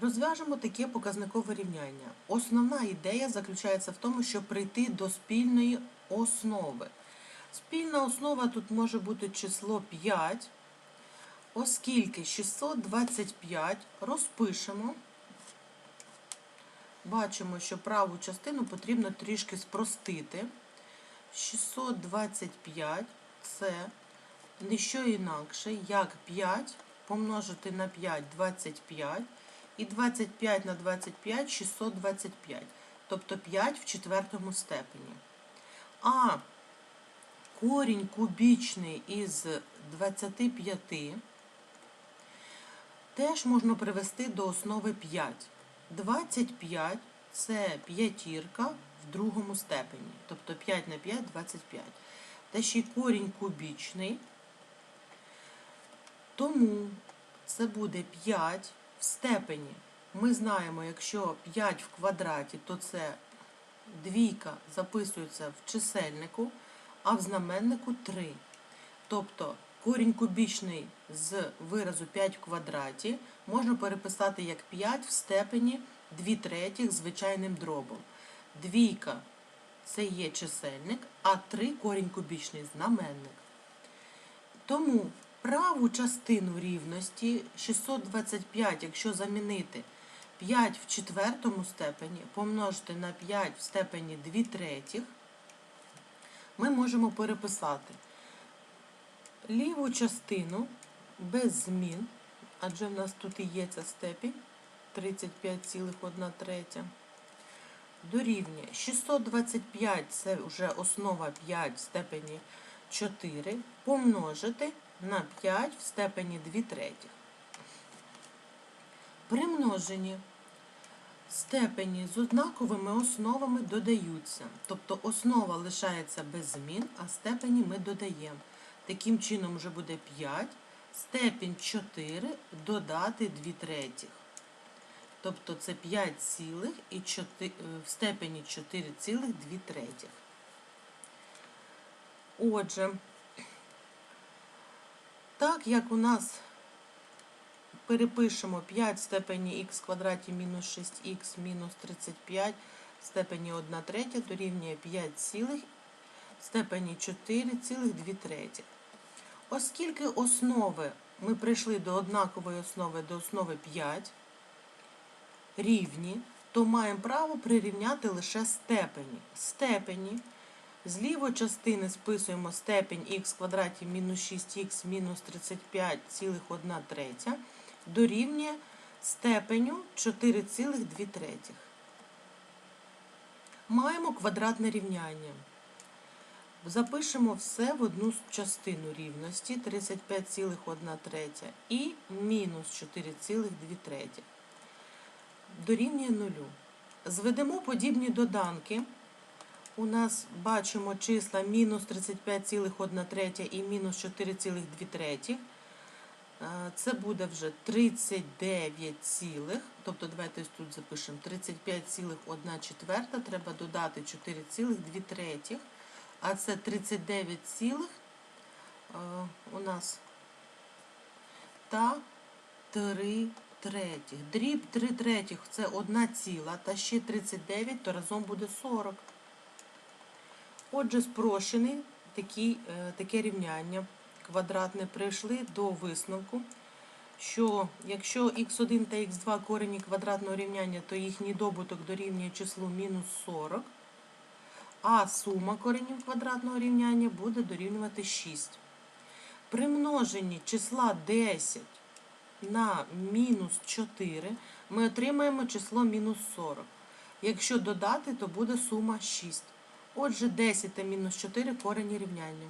Розв'яжемо таке показникове рівняння. Основна ідея заключається в тому, щоб прийти до спільної основи. Спільна основа тут може бути число 5, оскільки 625 розпишемо. Бачимо, що праву частину потрібно трішки спростити. 625 це не що інакше, як 5 помножити на 5 25, і 25 на 25 625, тобто 5 в четвертому степені. А корінь кубічний із 25 теж можна привести до основи 5. 25 це п'ятірка в другому степені, тобто 5 на 5 25. Та ще й корінь кубічний. Тому це буде 5 в степені. Ми знаємо, якщо 5 в квадраті, то це двійка записується в чисельнику, а в знаменнику 3. Тобто корінь кубічний з виразу 5 в квадраті можна переписати як 5 в степені 2 третіх звичайним дробом. Двійка це є чисельник, а 3 корінь кубічний знаменник. Тому праву частину рівності 625, якщо замінити 5 в четвертому степені, помножити на 5 в степені 2 третіх, ми можемо переписати ліву частину без змін, адже в нас тут і є ця степінь 35,1 третя. Дорівнює 625 це вже основа 5 в степені 4 помножити на 5 в степені 2 третіх. При множенні степені з однаковими основами додаються. Тобто основа лишається без змін, а степені ми додаємо. Таким чином вже буде 5, степінь 4 додати 2 третіх. Тобто це 5 цілих і 4, в степені 4,2 третіх. Отже, так як у нас перепишемо 5 в степені х квадраті мінус 6х мінус 35 в степені 1 третя дорівнює 5 цілих в степені 4,2 третіх. Оскільки основи ми прийшли до однакової основи, до основи 5 рівні, то маємо право прирівняти лише степені. Степені з лівої частини списуємо степень х квадраті мінус 6х мінус 35,1 третя дорівнює степеню 4,2 третіх. Маємо квадратне рівняння. Запишемо все в одну частину рівності 35,1 третя і мінус 4,2 третіх. Дорівнює нулю. Зведемо подібні доданки. У нас бачимо числа мінус 35,1 третя і мінус 4,2 третіх. Е, Це буде вже 39, цілих, тобто давайте тут запишемо 35,1 четверта, треба додати 4,2 третіх, а це 39, цілих е, у нас та 3 третіх. Дріб 3 третіх це 1 ціла, та ще 39, то разом буде 40. Отже, спрощений е, таке рівняння квадратне прийшли до висновку, що якщо х1 та х2 корені квадратного рівняння, то їхній добуток дорівнює числу мінус 40, а сума коренів квадратного рівняння буде дорівнювати 6. При множенні числа 10 на мінус 4 ми отримаємо число мінус 40. Якщо додати, то буде сума 6. Отже, 10 та мінус 4 корені рівняння.